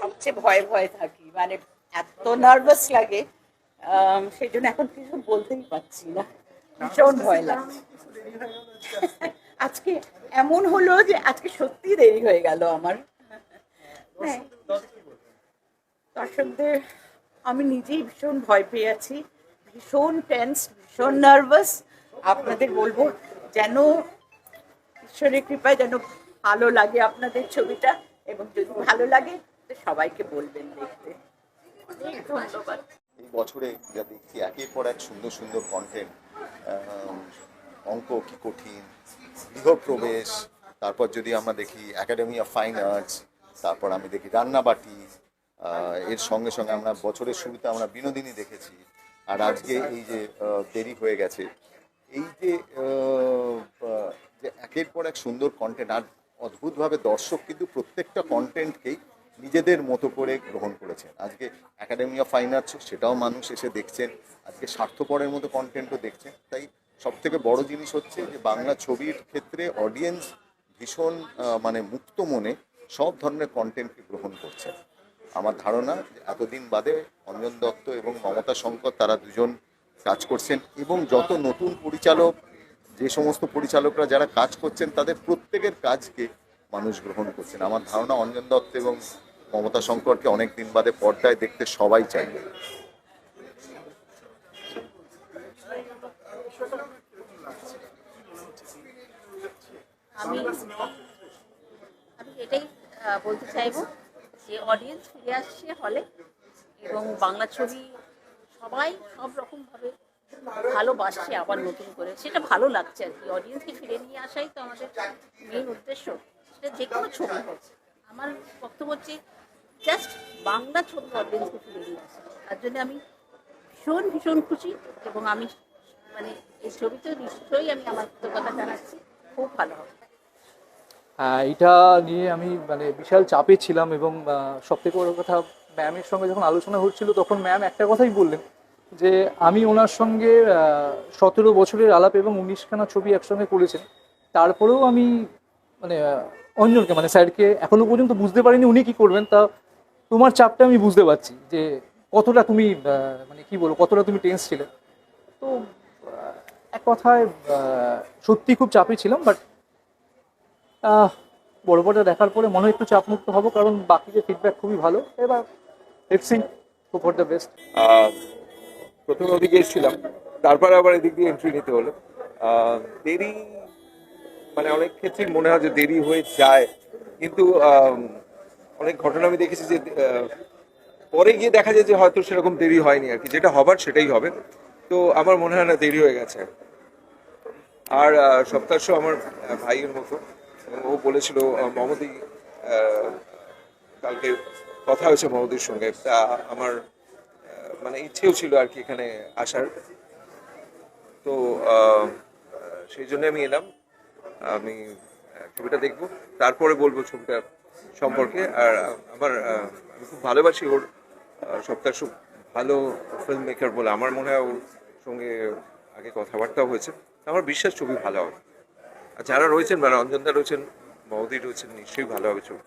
সবচেয়ে ভয়ে ভয়ে থাকি। মানে এত নার্ভাস লাগে সেই জন্য এখন কিছু বলতেই পারছি না। ভীষণ ভয় লাগছে। আজকে এমন হলো যে আজকে সত্যি দেরি হয়ে গেল আমার। হ্যাঁ। দর্শকদের আমি নিজেই ভীষণ ভয় পেয়ে আছি ভীষণ টেন্স ভীষণ নার্ভাস আপনাদের বলব যেন ঈশ্বরের কৃপায় যেন ভালো লাগে আপনাদের ছবিটা এবং যদি ভালো লাগে সবাইকে বলবেন দেখতে। ধন্যবাদ। এই বছরে যা দেখছি, একের পর এক সুন্দর সুন্দর কন্টেন্ট অঙ্ক কি কঠিন, গৃহপ্রবেশ, তারপর যদি আমরা দেখি একাডেমি অফ ফাইন আর্টস তারপর আমি দেখি রান্নাবাটি এর সঙ্গে সঙ্গে আমরা বছরের শুরুতে আমরা বিনোদিনী দেখেছি, আর আজকে এই যে দেরি হয়ে গেছে, এই যে যে একের পর এক সুন্দর কন্টেন্ট আর অদ্ভুতভাবে দর্শক কিন্তু প্রত্যেকটা কন্টেন্টকেই নিজেদের মতো করে গ্রহণ করেছেন। আজকে একাডেমি অফ ফাইন আর্টস সেটাও মানুষ এসে দেখছেন। আজকে স্বার্থপরের মতো কন্টেন্টও দেখছেন। তাই সব থেকে বড় জিনিস হচ্ছে যে বাংলা ছবির ক্ষেত্রে অডিয়েন্স ভীষণ মানে মুক্ত মনে সব ধরনের কন্টেন্টকে গ্রহণ করছেন। আমার ধারণা এতদিন বাদে অঞ্জন দত্ত এবং মমতা শঙ্কর তারা দুজন কাজ করছেন এবং যত নতুন পরিচালক, যে সমস্ত পরিচালকরা যারা কাজ করছেন, তাদের প্রত্যেকের কাজকে মানুষ গ্রহণ করছেন। আমার ধারণা অঞ্জন দত্ত এবং মমতা শঙ্করকে অনেক দিন বাদে পর্দায় দেখতে সবাই চাইবে। আমি আমি এটাই বলতে চাইব যে অডিয়েন্স ফিরে আসছে হলে এবং বাংলা ছবি সবাই সব রকমভাবে ভালোবাসছে আবার নতুন করে। সেটা ভালো লাগছে আর কি। অডিয়েন্সকে ফিরে নিয়ে আসাই তো আমাদের মেইন উদ্দেশ্য। সেটা যে কোনো ছবি হোক। আমার বক্তব্য হচ্ছে জাস্ট বাংলা ছবি অডিয়েন্সকে ফিরে নিয়ে আসা তার জন্য আমি ভীষণ ভীষণ খুশি এবং আমি মানে এই ছবিতে নিশ্চয়ই আমি আমার কৃতজ্ঞতা জানাচ্ছি। খুব ভালো হবে। হ্যাঁ এটা নিয়ে আমি মানে বিশাল চাপে ছিলাম এবং সব থেকে বড় কথা ম্যামের সঙ্গে যখন আলোচনা হচ্ছিল, তখন ম্যাম একটা কথাই বললেন যে, আমি ওনার সঙ্গে সতেরো বছরের আলাপ এবং উনিশখানা ছবি একসঙ্গে করেছেন। তারপরেও আমি মানে অঞ্জনকে মানে স্যারকে এখনও পর্যন্ত বুঝতে পারিনি উনি কি করবেন, তা তোমার চাপটা আমি বুঝতে পারছি যে কতটা তুমি মানে কি বলব, কতটা তুমি টেন্স ছিলে। তো এক কথায় সত্যি খুব চাপে ছিলাম বাট বড় বড় দেখার পরে মনে হয় একটু চাপমুক্ত হব, কারণ বাকি যে ফিডব্যাক খুবই ভালো। এবার লেটস ফর দ্য বেস্ট প্রথমে ওদিকে এসেছিলাম, তারপর আবার এদিক দিয়ে এন্ট্রি নিতে হলো। দেরি মানে অনেক ক্ষেত্রেই মনে হয় যে দেরি হয়ে যায়। কিন্তু অনেক ঘটনা আমি দেখেছি যে পরে গিয়ে দেখা যায় যে হয়তো সেরকম দেরি হয়নি আর কি। যেটা হবার সেটাই হবে। তো আমার মনে হয় না দেরি হয়ে গেছে। আর সপ্তাহ আমার ভাইয়ের মতো। ও বলেছিল মমতি কালকে কথা হয়েছে মমতির সঙ্গে। তা আমার মানে ইচ্ছেও ছিল আর কি এখানে আসার। তো সেই জন্য আমি এলাম। আমি ছবিটা দেখব। তারপরে বলব ছবিটা সম্পর্কে। আর আমার আমি খুব ভালোবাসি ওর সপ্তাহ ভালো ফিল্ম মেকার বলে। আমার মনে হয় ওর সঙ্গে আগে কথাবার্তাও হয়েছে। আমার বিশ্বাস ছবি ভালো হবে। আর যারা রয়েছেন মানে রঞ্জনদা রয়েছেন মহদি রয়েছেন, নিশ্চয়ই ভালো হবে ছবি।